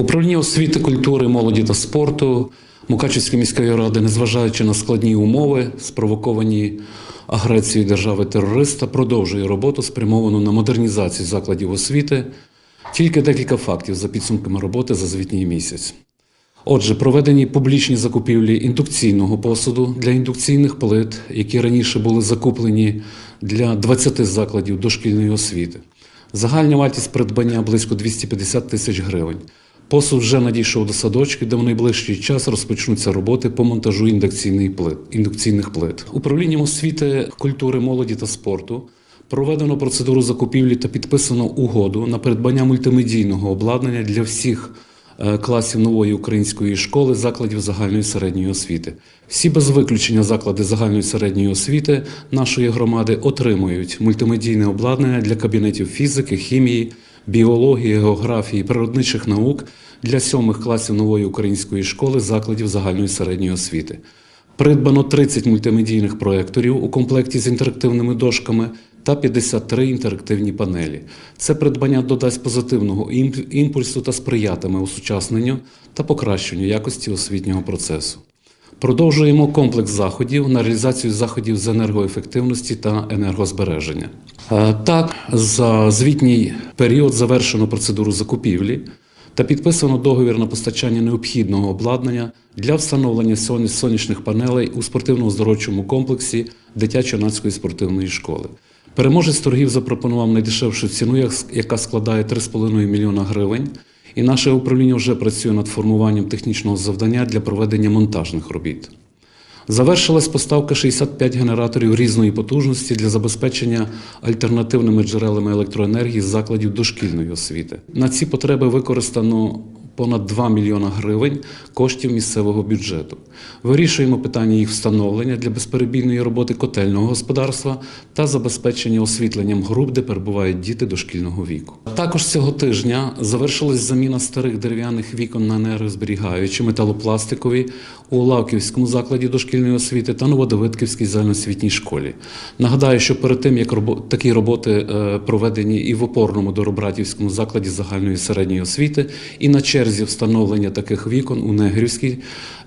Управління освіти, культури, молоді та спорту Мукачівської міської ради, незважаючи на складні умови, спровоковані агресією держави-терориста, продовжує роботу, спрямовану на модернізацію закладів освіти. Тільки декілька фактів за підсумками роботи за звітній місяць. Отже, проведені публічні закупівлі індукційного посуду для індукційних плит, які раніше були закуплені для 20 закладів дошкільної освіти. Загальна вартість придбання близько 250 тисяч гривень. Посуд вже надійшов до садочки, де в найближчий час розпочнуться роботи по монтажу індукційних плит. Управлінням освіти, культури, молоді та спорту проведено процедуру закупівлі та підписано угоду на придбання мультимедійного обладнання для всіх е, класів нової української школи закладів загальної середньої освіти. Всі без виключення заклади загальної середньої освіти нашої громади отримують мультимедійне обладнання для кабінетів фізики, хімії, біології, географії, природничих наук для сьомих класів нової української школи закладів загальної середньої освіти. Придбано 30 мультимедійних проєкторів у комплекті з інтерактивними дошками та 53 інтерактивні панелі. Це придбання додасть позитивного імпульсу та сприятиме осучасненню та покращенню якості освітнього процесу. Продовжуємо комплекс заходів на реалізацію заходів з енергоефективності та енергозбереження. Е, Так, за звітній період завершено процедуру закупівлі та підписано договір на постачання необхідного обладнання для встановлення сонячних панелей у спортивно-оздоровчому комплексі дитячо-юнацької спортивної школи. Переможець торгів запропонував найдешевшу ціну, яка складає 3,5 мільйона гривень. І наше управління вже працює над формуванням технічного завдання для проведення монтажних робіт. Завершилась поставка 65 генераторів різної потужності для забезпечення альтернативними джерелами електроенергії з закладів дошкільної освіти. На ці потреби використано понад 2 мільйона гривень коштів місцевого бюджету. Вирішуємо питання їх встановлення для безперебійної роботи котельного господарства та забезпечення освітленням груп, де перебувають діти дошкільного віку. Також цього тижня завершилась заміна старих дерев'яних вікон на енергозберігаючі металопластикові у Лавківському закладі дошкільної освіти та Новодавидківській загальноосвітній школі. Нагадаю, що перед тим як такі роботи е, проведені і в опорному Доробратівському закладі загальної середньої освіти, і на черзі встановлення таких вікон у Негрівській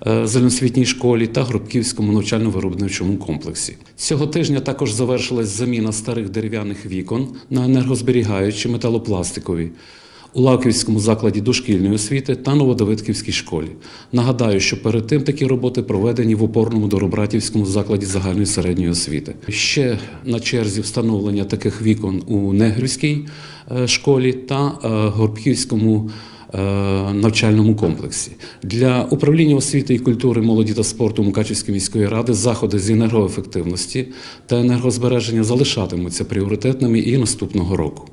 е, загальноосвітній школі та Гробківському навчально-виробничому комплексі. Цього тижня також завершилась заміна старих дерев'яних вікон на енергозберігаючі металопластикові у Лавківському закладі дошкільної освіти та Новодавидківській школі. Нагадаю, що перед тим такі роботи проведені в опорному Доробратівському закладі загальної середньої освіти. Ще на черзі встановлення таких вікон у Негрівській е, школі та е, Горбківському е, навчальному комплексі. Для управління освіти і культури, молоді та спорту Мукачівської міської ради заходи з енергоефективності та енергозбереження залишатимуться пріоритетними і наступного року.